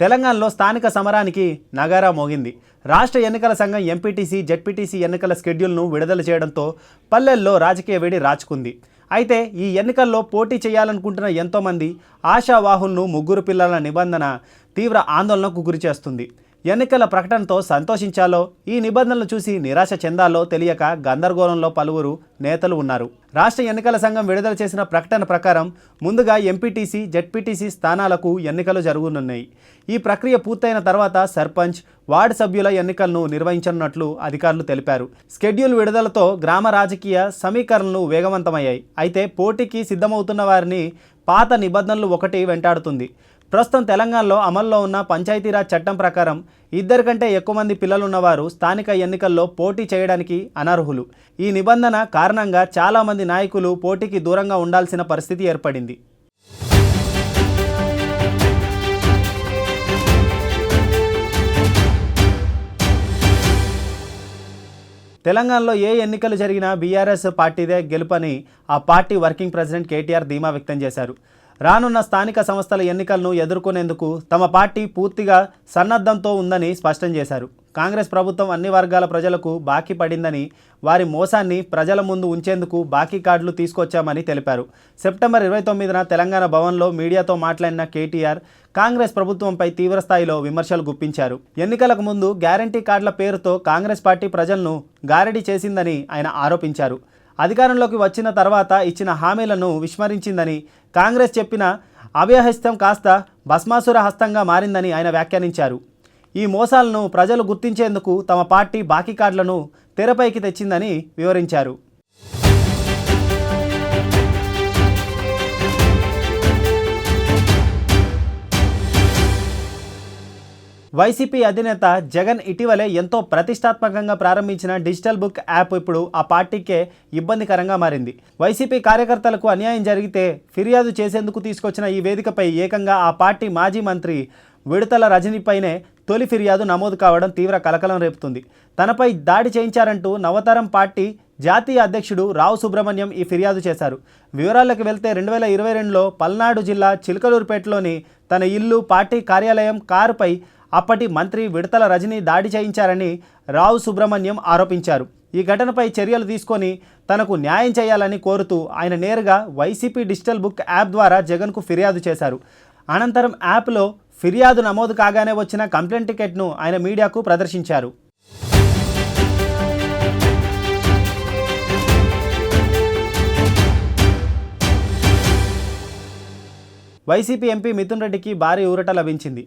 తెలంగాణలో స్థానిక సమరానికి నగారా మోగింది. రాష్ట్ర ఎన్నికల సంఘం ఎంపీటీసీ జడ్పీటీసీ ఎన్నికల షెడ్యూల్ను విడుదల చేయడంతో పల్లెల్లో రాజకీయ వేడి రాచుకుంది. అయితే ఈ ఎన్నికల్లో పోటీ చేయాలనుకుంటున్న ఎంతోమంది ఆశావాహులను ముగ్గురు పిల్లల నిబంధన తీవ్ర ఆందోళనకు గురిచేస్తుంది. ఎన్నికల ప్రకటనతో సంతోషించాలో ఈ నిబంధనలు చూసి నిరాశ చెందాలో తెలియక గందరగోళంలో పలువురు నేతలు ఉన్నారు. రాష్ట్ర ఎన్నికల సంఘం విడుదల చేసిన ప్రకటన ప్రకారం ముందుగా ఎంపీటీసీ జెడ్పీటీసీ స్థానాలకు ఎన్నికలు జరగనున్నాయి. ఈ ప్రక్రియ పూర్తయిన తర్వాత సర్పంచ్ వార్డు సభ్యుల ఎన్నికలను నిర్వహించనున్నట్లు అధికారులు తెలిపారు. స్కెడ్యూల్ విడుదలతో గ్రామ రాజకీయ సమీకరణలు వేగవంతమయ్యాయి. అయితే పోటీకి సిద్ధమవుతున్న వారిని పాత నిబంధనలు ఒకటి వెంటాడుతుంది. ప్రస్తుతం తెలంగాణలో అమల్లో ఉన్న పంచాయతీరాజ్ చట్టం ప్రకారం ఇద్దరు కంటే ఎక్కువ మంది పిల్లలున్నవారు స్థానిక ఎన్నికల్లో పోటీ చేయడానికి అనర్హులు. ఈ నిబంధన కారణంగా చాలామంది నాయకులు పోటీకి దూరంగా ఉండాల్సిన పరిస్థితి ఏర్పడింది. తెలంగాణలో ఏ ఎన్నికలు జరిగినా బీఆర్ఎస్ పార్టీదే గెలుపని ఆ పార్టీ వర్కింగ్ ప్రెసిడెంట్ కేటీఆర్ ధీమా వ్యక్తం చేశారు. రానున్న స్థానిక సంస్థల ఎన్నికలను ఎదుర్కొనేందుకు తమ పార్టీ పూర్తిగా సన్నద్ధంతో ఉందని స్పష్టం చేశారు. కాంగ్రెస్ ప్రభుత్వం అన్ని వర్గాల ప్రజలకు బాకీ పడిందని వారి మోసాన్ని ప్రజల ముందు ఉంచేందుకు బాకీ కార్డులు తీసుకొచ్చామని తెలిపారు. సెప్టెంబర్ ఇరవై తొమ్మిదిన తెలంగాణ భవన్లో మీడియాతో మాట్లాడిన కేటీఆర్ కాంగ్రెస్ ప్రభుత్వంపై తీవ్రస్థాయిలో విమర్శలు గుప్పించారు. ఎన్నికలకు ముందు గ్యారంటీ కార్డుల పేరుతో కాంగ్రెస్ పార్టీ ప్రజలను గారడీ చేసిందని ఆయన ఆరోపించారు. అధికారంలోకి వచ్చిన తర్వాత ఇచ్చిన హామీలను విస్మరించిందని కాంగ్రెస్ చెప్పిన అభయహస్తం కాస్త భస్మాసుర హస్తంగా మారిందని ఆయన వ్యాఖ్యానించారు. ఈ మోసాలను ప్రజలు గుర్తించేందుకు తమ పార్టీ బాకీ కార్డులను తెరపైకి తెచ్చిందని వివరించారు. వైసీపీ అధినేత జగన్ ఇటీవలే ఎంతో ప్రతిష్టాత్మకంగా ప్రారంభించిన డిజిటల్ బుక్ యాప్ ఇప్పుడు ఆ పార్టీకే ఇబ్బందికరంగా మారింది. వైసీపీ కార్యకర్తలకు అన్యాయం జరిగితే ఫిర్యాదు చేసేందుకు తీసుకొచ్చిన ఈ వేదికపై ఏకంగా ఆ పార్టీ మాజీ మంత్రి విడతల రజనీపైనే తొలి ఫిర్యాదు నమోదు కావడం తీవ్ర కలకలం రేపుతుంది. తనపై దాడి చేయించారంటూ నవతరం పార్టీ జాతీయ అధ్యక్షుడు రావు సుబ్రహ్మణ్యం ఈ ఫిర్యాదు చేశారు. వివరాల్లోకి వెళ్తే రెండు వేల ఇరవై రెండులో పల్నాడు జిల్లా చిలకలూరుపేటలోని తన ఇల్లు పార్టీ కార్యాలయం కారుపై అప్పటి మంత్రి విడతల రజని దాడి చేయించారని రావు సుబ్రహ్మణ్యం ఆరోపించారు. ఈ ఘటనపై చర్యలు తీసుకొని తనకు న్యాయం చేయాలని కోరుతూ ఆయన నేరుగా వైసీపీ డిజిటల్ బుక్ యాప్ ద్వారా జగన్కు ఫిర్యాదు చేశారు. అనంతరం యాప్లో ఫిర్యాదు నమోదు కాగానే వచ్చిన కంప్లైంట్ టికెట్ను ఆయన మీడియాకు ప్రదర్శించారు. వైసీపీ ఎంపీ మిథున్ రెడ్డికి భారీ ఊరట లభించింది.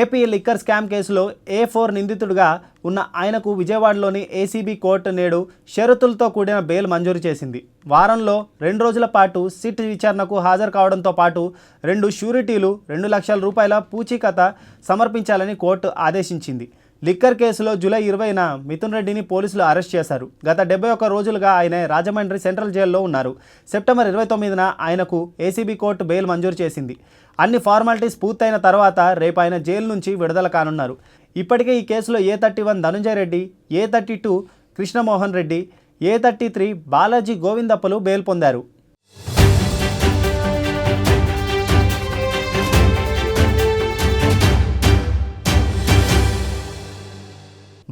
ఏపీ లిక్కర్ స్కామ్ కేసులో ఏ ఫోర్ నిందితుడిగా ఉన్న ఆయనకు విజయవాడలోని ఏసీబీ కోర్టు నేడు షరతులతో కూడిన బెయిల్ మంజూరు చేసింది. వారంలో రెండు రోజుల పాటు సిట్ విచారణకు హాజరు కావడంతో పాటు రెండు షూరిటీలు రెండు లక్షల రూపాయల పూచీకత సమర్పించాలని కోర్టు ఆదేశించింది. లిక్కర్ కేసులో జూలై ఇరవైన మిథున్ రెడ్డిని పోలీసులు అరెస్ట్ చేశారు. గత డెబ్బై ఒక్క రోజులుగా ఆయన రాజమండ్రి సెంట్రల్ జైల్లో ఉన్నారు. సెప్టెంబర్ ఇరవై తొమ్మిదిన ఆయనకు ఏసీబీ కోర్టు బెయిల్ మంజూరు చేసింది. అన్ని ఫార్మాలిటీస్ పూర్తయిన తర్వాత రేపు ఆయన జైలు నుంచి విడుదల కానున్నారు. ఇప్పటికే ఈ కేసులో A thirty one Dhananjaya Reddy A thirty two Krishnamohan Reddy A thirty three Balaji గోవిందప్పలు bail పొందారు.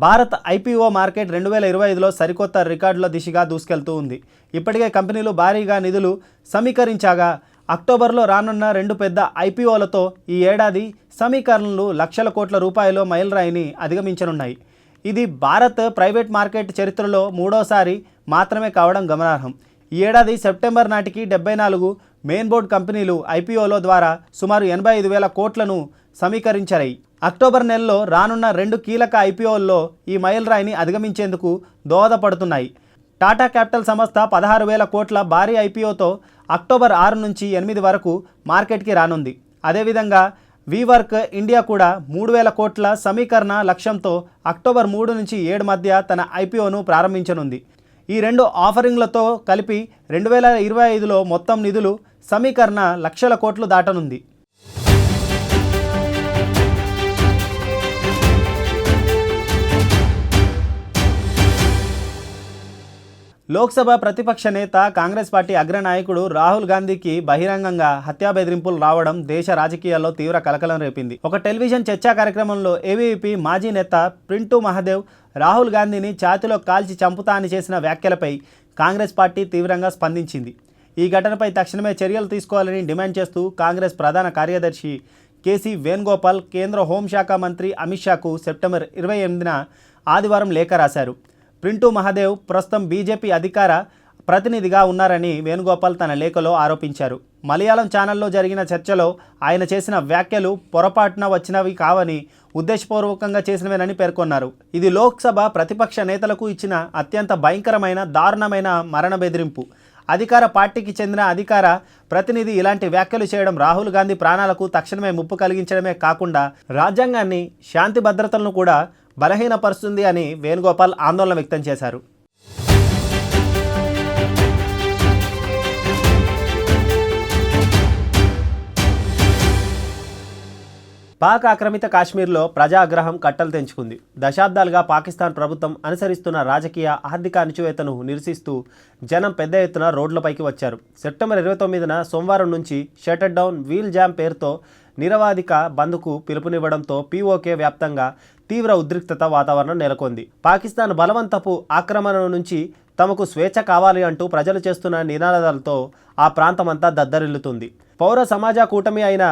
భారత్ ఐపీఓ మార్కెట్ రెండు వేల ఇరవై ఐదులో సరికొత్త రికార్డుల దిశగా దూసుకెళ్తూ ఉంది. ఇప్పటికే కంపెనీలు భారీగా నిధులు సమీకరించాగా అక్టోబర్లో రానున్న రెండు పెద్ద ఐపీఓలతో ఈ ఏడాది సమీకరణలు లక్షల కోట్ల రూపాయల మైలురాయిని అధిగమించనున్నాయి. ఇది భారత్ ప్రైవేట్ మార్కెట్ చరిత్రలో మూడోసారి మాత్రమే కావడం గమనార్హం. ఈ ఏడాది సెప్టెంబర్ నాటికి డెబ్బై నాలుగు మెయిన్ బోర్డ్ కంపెనీలు ఐపీఓలో ద్వారా సుమారు ఎనభై ఐదు వేల కోట్లను సమీకరించాయి. అక్టోబర్ నెలలో రానున్న రెండు కీలక ఐపీఓల్లో ఈ మైలురాయిని అధిగమించేందుకు దోహదపడుతున్నాయి. టాటా క్యాపిటల్ సంస్థ పదహారు వేల కోట్ల భారీ ఐపీఓతో అక్టోబర్ ఆరు నుంచి ఎనిమిది వరకు మార్కెట్కి రానుంది. అదేవిధంగా వీవర్క్ ఇండియా కూడా మూడు వేల కోట్ల సమీకరణ లక్ష్యంతో అక్టోబర్ మూడు నుంచి ఏడు మధ్య తన ఐపీఓను ప్రారంభించనుంది. ఈ రెండు ఆఫరింగ్లతో కలిపి రెండు వేల ఇరవై ఐదులో మొత్తం నిధులు సమీకరణ లక్షల కోట్లు దాటనుంది. లోక్సభ ప్రతిపక్ష నేత కాంగ్రెస్ పార్టీ అగ్రనాయకుడు రాహుల్ గాంధీకి బహిరంగంగా హత్యా బెదిరింపులు రావడం దేశ రాజకీయాల్లో తీవ్ర కలకలం రేపింది. ఒక టెలివిజన్ చర్చా కార్యక్రమంలో ఏవీపీ మాజీ నేత ప్రింటూ మహదేవ్ రాహుల్ గాంధీని ఛాతిలో కాల్చి చంపుతా అని చేసిన వ్యాఖ్యలపై కాంగ్రెస్ పార్టీ తీవ్రంగా స్పందించింది. ఈ ఘటనపై తక్షణమే చర్యలు తీసుకోవాలని డిమాండ్ చేస్తూ కాంగ్రెస్ ప్రధాన కార్యదర్శి కేసీ వేణుగోపాల్ కేంద్ర హోంశాఖ మంత్రి అమిత్ షాకు సెప్టెంబర్ ఇరవై ఎనిమిదిన ఆదివారం లేఖ రాశారు. పింటూ మహాదేవ్ ప్రస్తుతం బీజేపీ అధికార ప్రతినిధిగా ఉన్నారని వేణుగోపాల్ తన లేఖలో ఆరోపించారు. మలయాళం ఛానల్లో జరిగిన చర్చలో ఆయన చేసిన వ్యాఖ్యలు పొరపాటున వచ్చినవి కావని ఉద్దేశపూర్వకంగా చేసినవేనని పేర్కొన్నారు. ఇది లోక్సభ ప్రతిపక్ష నేతలకు ఇచ్చిన అత్యంత భయంకరమైన దారుణమైన మరణ బెదిరింపు. అధికార పార్టీకి చెందిన అధికార ప్రతినిధి ఇలాంటి వ్యాఖ్యలు చేయడం రాహుల్ గాంధీ ప్రాణాలకు తక్షణమే ముప్పు కలిగించడమే కాకుండా రాజ్యాంగాన్ని శాంతి భద్రతలను కూడా బలహీనపరుస్తుంది అని వేణుగోపాల్ ఆందోళన వ్యక్తం చేశారు. పాక్ ఆక్రమిత కాశ్మీర్లో ప్రజాగ్రహం కట్టలు తెంచుకుంది. దశాబ్దాలుగా పాకిస్తాన్ ప్రభుత్వం అనుసరిస్తున్న రాజకీయ ఆర్థిక అణచివేతను నిరసిస్తూ జనం పెద్ద ఎత్తున రోడ్లపైకి వచ్చారు. సెప్టెంబర్ ఇరవై తొమ్మిదిన సోమవారం నుంచి షటర్ డౌన్ వీల్ జామ్ పేరుతో నిరవాధిక బంద్కు పిలుపునివ్వడంతో పీఓకే వ్యాప్తంగా తీవ్ర ఉద్రిక్తత వాతావరణం నెలకొంది. పాకిస్తాన్ బలవంతపు ఆక్రమణ నుంచి తమకు స్వేచ్ఛ కావాలి అంటూ ప్రజలు చేస్తున్న నినాదాలతో ఆ ప్రాంతమంతా దద్దరిల్లుతుంది. పౌర సమాజ కూటమి అయిన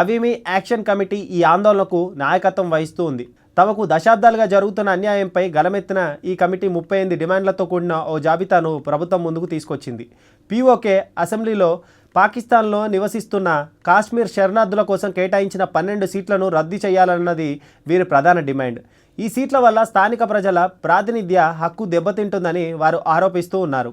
అవిమి యాక్షన్ కమిటీ ఈ ఆందోళనకు నాయకత్వం వహిస్తూ ఉంది తమకు దశాబ్దాలుగా జరుగుతున్న అన్యాయంపై గలమెత్తిన ఈ కమిటీ ముప్పై ఎనిమిది డిమాండ్లతో కూడిన ఓ జాబితాను ప్రభుత్వం ముందుకు తీసుకొచ్చింది. పీఓకే అసెంబ్లీలో పాకిస్తాన్లో నివసిస్తున్న కాశ్మీర్ శరణార్థుల కోసం కేటాయించిన పన్నెండు సీట్లను రద్దు చేయాలన్నది వీరి ప్రధాన డిమాండ్. ఈ సీట్ల వల్ల స్థానిక ప్రజల ప్రాతినిధ్య హక్కు దెబ్బతింటుందని వారు ఆరోపిస్తూ ఉన్నారు.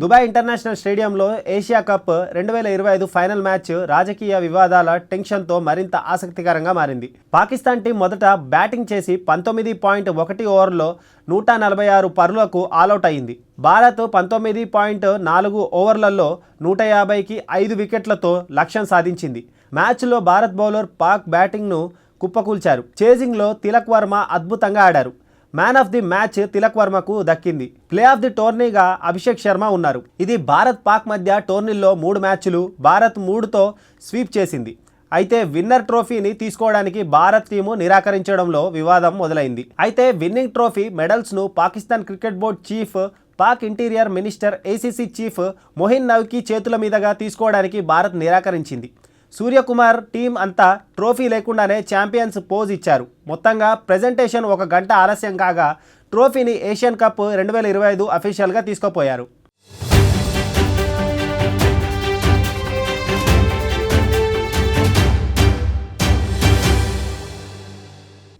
దుబాయ్ ఇంటర్నేషనల్ స్టేడియంలో ఏషియా కప్ రెండు వేల ఇరవై ఐదు ఫైనల్ మ్యాచ్ రాజకీయ వివాదాల టెన్షన్తో మరింత ఆసక్తికరంగా మారింది. పాకిస్తాన్ టీం మొదట బ్యాటింగ్ చేసి పంతొమ్మిది పాయింట్ ఒకటి ఓవర్లో నూట నలభై ఆరు పరులకు ఆలౌట్ అయింది. భారత్ పంతొమ్మిది పాయింట్ నాలుగు ఓవర్లలో నూట యాభైకి ఐదు వికెట్లతో లక్ష్యం సాధించింది. మ్యాచ్లో భారత్ బౌలర్ పాక్ బ్యాటింగ్ను కుప్పకూల్చారు. చేజింగ్లో తిలక్ వర్మ అద్భుతంగా ఆడారు. Man of the match Tilak వర్మకు దక్కింది. ప్లే ఆఫ్ ది టోర్నీగా అభిషేక్ శర్మ ఉన్నారు. ఇది భారత్ పాక్ మధ్య టోర్నీల్లో మూడు మ్యాచ్లు భారత్ మూడుతో స్వీప్ చేసింది. అయితే విన్నర్ ట్రోఫీని తీసుకోవడానికి భారత్ టీము నిరాకరించడంలో వివాదం మొదలైంది. అయితే winning trophy మెడల్స్ను Pakistan cricket board chief Pak interior minister ACC chief Mohin Naqvi చేతుల మీదుగా తీసుకోవడానికి భారత్ నిరాకరించింది. సూర్యకుమార్ టీం అంతా ట్రోఫీ లేకుండానే ఛాంపియన్స్ పోజ్ ఇచ్చారు. మొత్తంగా ప్రెజెంటేషన్ ఒక గంట ఆలస్యం కాగా ట్రోఫీని ఏషియన్ కప్ రెండు వేల ఇరవై ఐదు అఫీషియల్గా తీసుకుపోయారు.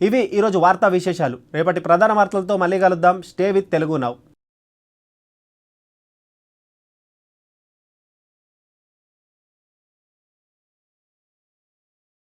ఇవి ఈరోజు వార్తా విశేషాలు. రేపటి ప్రధాన వార్తలతో మళ్ళీ కలుద్దాం. Stay with Telugu now